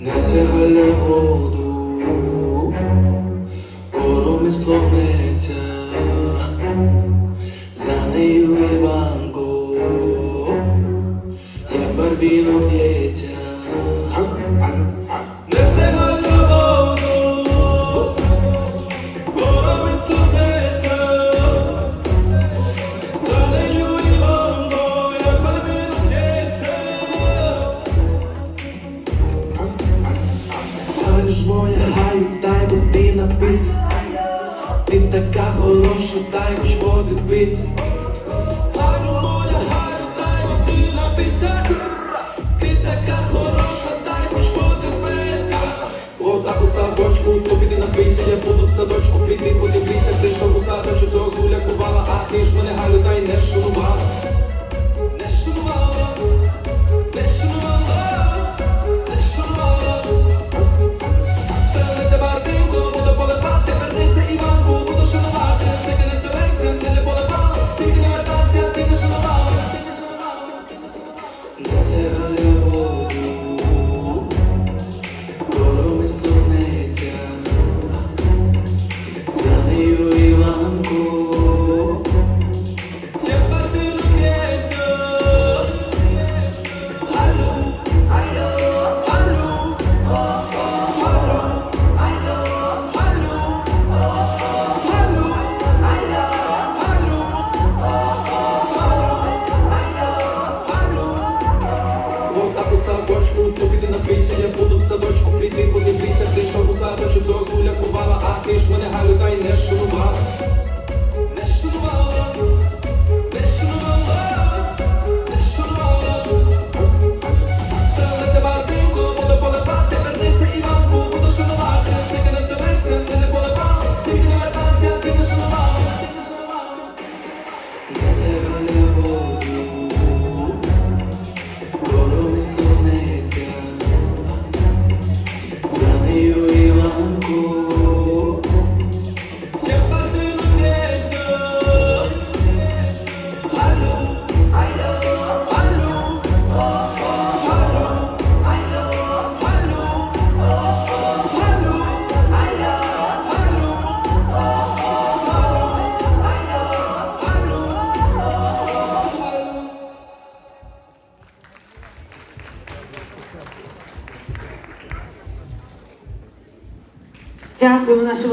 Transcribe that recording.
Несе галя воду, короми словниця, за нею Іванко, як барвінок в'ється. Несе галя воду, короми словниця, Ж моя, Галю, дай води напиться Ти така хороша, дай хоч подивиться моя, Галю, дай води напиться Ти така хороша, дай хоч подивиться Вода у ставочку, то піди напийся Я буду в садочку, прийди подивися Ти що у садочку цього зуля кувала А ти ж мене, Галю, дай не шурувала а поставь бочку, то піди на пейсі, я буду в садочку, прийти, куди Дякую нашим.